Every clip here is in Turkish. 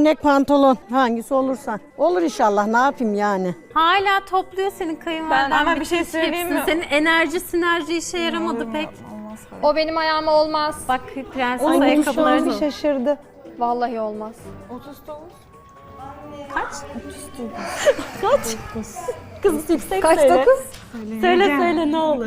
gömlek, pantolon hangisi olursa. Olur inşallah ne yapayım yani. Hala topluyor senin kayınvaliden. Ben ama bir bütün şey söyleyeyim hepsini. mi? Senin enerji, sinerji işe yaramadı pek. O benim ayağıma olmaz. Bak prenses Ay şu an bir ayakkabılarını. şaşırdı. Vallahi olmaz. Kız yüksek Kaç söyle. dokuz? Söyle söyle ne olur.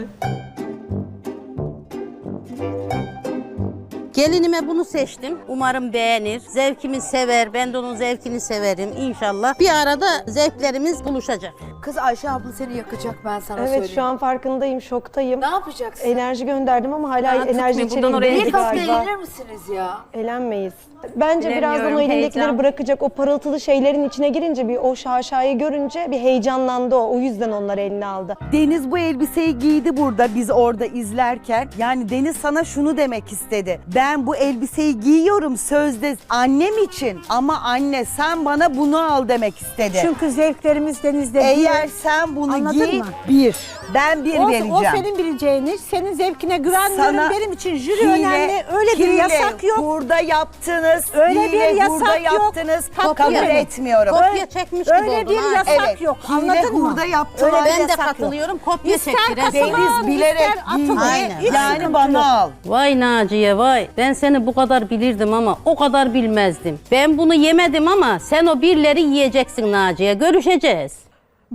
Gelinime bunu seçtim. Umarım beğenir. Zevkimi sever. Ben de onun zevkini severim inşallah. Bir arada zevklerimiz buluşacak. Kız Ayşe abla seni yakacak ben sana Evet söyleyeyim. şu an farkındayım, şoktayım. Ne yapacaksın? Enerji gönderdim ama hala Ya, enerji içeriğinde oraya değil Bir hafta galiba. eğlenir misiniz ya? Elenmeyiz. Bence birazdan o elindekileri heyecan. bırakacak. O parıltılı şeylerin içine girince bir o şaşayı görünce bir heyecanlandı o. O yüzden onları eline aldı. Deniz bu elbiseyi giydi burada biz orada izlerken. Yani Deniz sana şunu demek istedi. Ben bu elbiseyi giyiyorum sözde annem için ama anne sen bana bunu al demek istedi. Çünkü zevklerimiz denizde Eğer sen bunu Anladın giy mı? bir. Ben bir o, vereceğim. o senin bileceğini, senin zevkine güvenmiyorum. Sana Benim için jüri hile- önemli. Öyle bir hile yasak yok. Burada yaptınız. Öyle hile bir yasak burada yok. yaptınız. Kopya Kabul mı? etmiyorum. Kopya çekmiş gibi Öyle oldun bir ha. yasak Evet. yok. Hile Anladın mı? burada yaptılar. Öyle bir Ben de yasak yok. katılıyorum. Kopya İster çekti resmen. katılın, Deniz bilerek ister atın. Aynen. Hiç Yani sıkıntı bana al. Vay Naciye vay. Ben seni bu kadar bilirdim ama o kadar bilmezdim. Ben bunu yemedim ama sen o birleri yiyeceksin Naciye. Görüşeceğiz.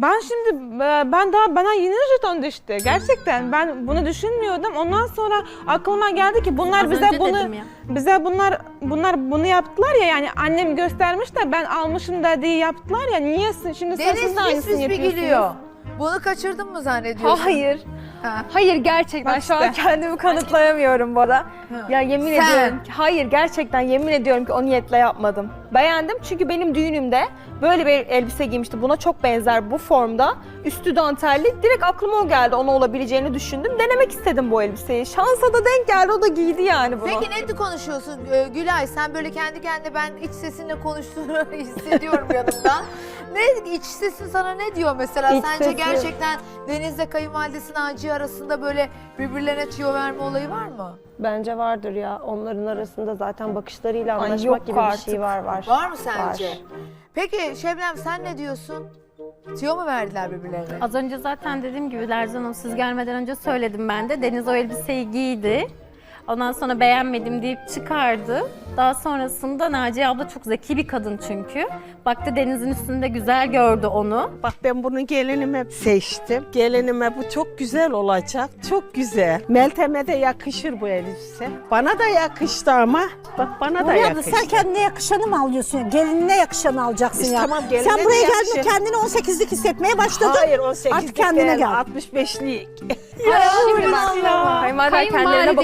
Ben şimdi e, ben daha bana yeni jeton düştü. Gerçekten ben bunu düşünmüyordum. Ondan sonra aklıma geldi ki bunlar Az bize önce bunu dedim ya. bize bunlar bunlar bunu yaptılar ya yani annem göstermiş de ben almışım da diye yaptılar ya niye siz- şimdi sen Deniz siz de pis aynısını bir yapıyorsunuz? gülüyor. Bunu kaçırdın mı zannediyorsun? Hayır. Ha. Hayır gerçekten Bak şu an işte. kendimi kanıtlayamıyorum bana. Ya yemin Sen. ediyorum ki hayır gerçekten yemin ediyorum ki o niyetle yapmadım. Beğendim çünkü benim düğünümde böyle bir elbise giymişti. Buna çok benzer bu formda. Üstü dantelli. Direkt aklıma o geldi. Ona olabileceğini düşündüm. Denemek istedim bu elbiseyi. Şansa da denk geldi. O da giydi yani bunu. Peki ne konuşuyorsun Ee, Gülay? Sen böyle kendi kendine ben iç sesinle konuştuğunu hissediyorum yanımdan. Ne iç sesin sana ne diyor mesela? İç Sence sesi- gerçekten Deniz'le kayınvalidesi Naciye arasında böyle birbirlerine tüyo verme olayı var mı? Bence vardır ya. Onların arasında zaten bakışlarıyla Ay, anlaşmak yok gibi bir artık. şey var var. Var mı sence? Var. Peki Şebnem sen ne diyorsun? Tüyo mu verdiler birbirlerine? Az önce zaten dediğim gibi Lerzan Hanım siz gelmeden önce söyledim ben de. Deniz o elbiseyi giydi. Ondan sonra beğenmedim deyip çıkardı. Daha sonrasında Naciye abla çok zeki bir kadın çünkü. Baktı Deniz'in üstünde güzel gördü onu. Bak ben bunu gelinime seçtim. Gelinime bu çok güzel olacak. Çok güzel. Meltem'e de yakışır bu elbise. Bana da yakıştı ama. Bak bana da Buraya da yakıştı. sen kendine yakışanı mı alıyorsun? Gelinine yakışanı alacaksın Biz ya. tamam, geline sen de buraya yakışır. geldin kendini 18'lik hissetmeye başladın. Hayır 18'lik Artık kendine değil, gel. 65'lik. Şimdi bak. Kayınvalide kendilerine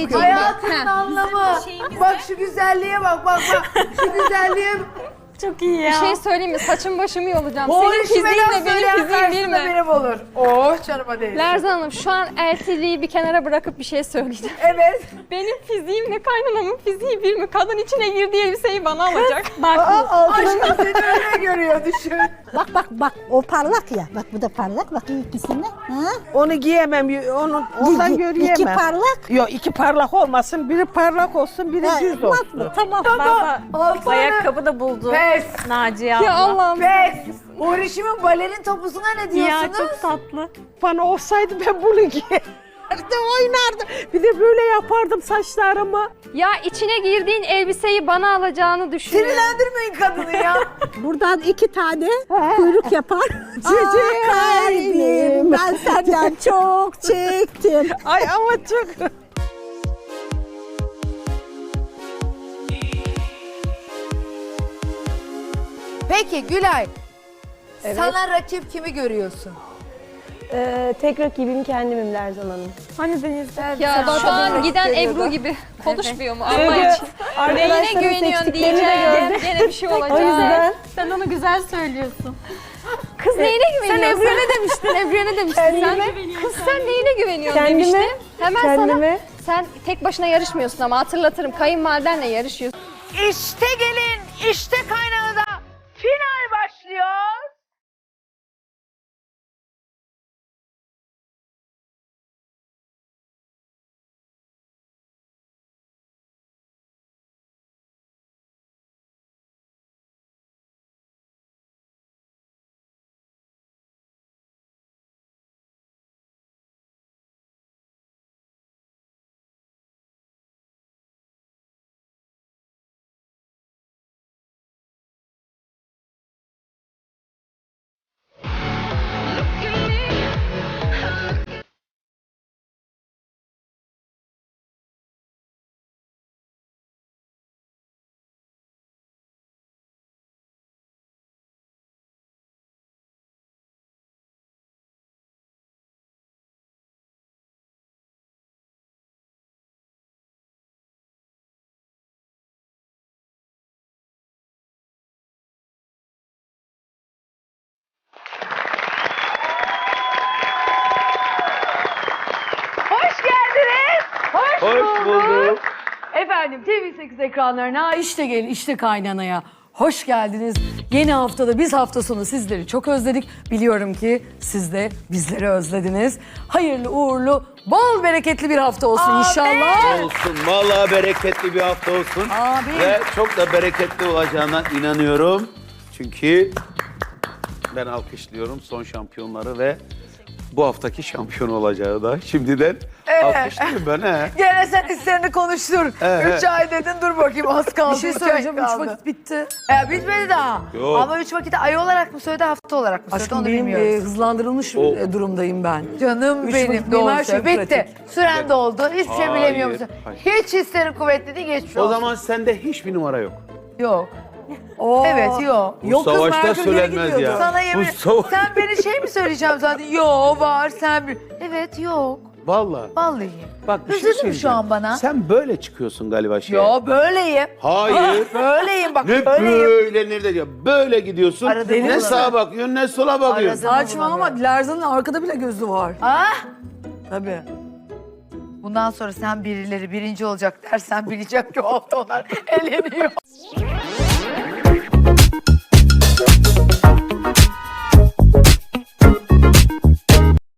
bakıyor. Hayatın anlamı. Bak şu güzelliğe bak bak bak. Şu güzelliğe Çok iyi ya. Bir şey söyleyeyim mi? Saçım başımı yolacağım. Senin fiziğinle benim fiziğim bir karşısında mi? benim olur. Oh canıma değil. Lerzan Hanım şu an eltiliği bir kenara bırakıp bir şey söyleyeceğim. Evet. Benim fiziğimle kaynanamın fiziği bir mi? Kadın içine girdiği elbiseyi bana alacak. Bak Aşkım seni öyle görüyor düşün. Bak bak bak o parlak ya. Bak bu da parlak. Bak ikisini. Ha? Onu giyemem. Onu, ondan İki- görüyemem. İki parlak. Yok iki parlak olmasın. Biri parlak olsun, biri Ha, düz olsun. bu, Tamam. bak Altı ayakkabı da buldu. Pes. Naciye abla. ya Allah'ım. Pes. Uğraşımın balerin topuzuna ne Ya diyorsunuz? çok tatlı. Bana olsaydı ben bunu giyerdim. Oynardım. Bir de böyle yapardım saçlarımı. Ya içine girdiğin elbiseyi bana alacağını düşünüyorum. Sinirlendirmeyin kadını ya. Buradan iki tane kuyruk yapar. Aa, kalbim ben senden çok çektim. Ay ama çok... Peki Gülay. Sana rakip kimi görüyorsun? Ee, tek rakibim kendimim Lerzan Hanım. Hani denizde. Ya şu an giden Ebru gibi konuşmuyor mu? Evet. için. Neyine Arkadaşların güveniyorsun seçtiklerini de diyeceğim. gördüm. Gene bir şey olacak. O yüzden Sen onu güzel söylüyorsun. Kız neyine güveniyorsun? Sen Ebru'ya ne demiştin? Ebru'ya ne demiştin sen? Kız sen neyine güveniyorsun Kendime, demiştin. Hemen kendime. sana sen tek başına yarışmıyorsun ama hatırlatırım kayınvalidenle yarışıyorsun. İşte gelin, işte kaynanada bulduk. Efendim TV8 ekranlarına işte gelin işte kaynanaya. Hoş geldiniz. Yeni haftada biz hafta sonu sizleri çok özledik. Biliyorum ki siz de bizleri özlediniz. Hayırlı uğurlu, bol bereketli bir hafta olsun inşallah. Olsun. Vallahi bereketli bir hafta olsun. Amin. Ve çok da bereketli olacağına inanıyorum. Çünkü ben alkışlıyorum son şampiyonları ve bu haftaki şampiyon olacağı da şimdiden alkışlıyorum ben he. Gene sen hislerini konuştur. Evet. Üç ay dedin dur bakayım az kaldı. Bir şey söyleyeceğim. Üç vakit bitti. E, bitmedi daha. Yok. Ama üç vakit ay olarak mı söyledi hafta olarak mı söyledi Aşkım onu benim bilmiyoruz. e, hızlandırılmış O- e, durumdayım ben. Canım Üç benim benim her doğru şey. Bitti. pratik. Süren doldu. Hiçbir şey Hayır, bilemiyor musun? hayır. Hiç hislerin kuvvetli değil geçmiş O olsun. zaman sende hiçbir numara yok. Yok. Oo. Evet yok. Bu Yok kız, savaşta geri söylenmez ya. Sana yemin Bu savaş... Sen beni şey mi söyleyeceğim zaten? Yo var sen bir. Evet yok. Vallahi. Vallahi. Bak bir şey Üzüldün mü söyleyeceğim. şu an bana? Sen böyle çıkıyorsun galiba şeye. Yo böyleyim. Hayır. Böyleyim bak Ne böyleyim. böyle nerede diyor. Böyle gidiyorsun. Aradığını ne bulamıyorum. sağa bakıyorsun ne sola bakıyorsun. Aradığını Saçmalama. Lerzan'ın arkada bile gözü var. Ah! Tabii. Bundan sonra sen birileri birinci olacak dersen bilecek ki o hafta onlar eleniyor.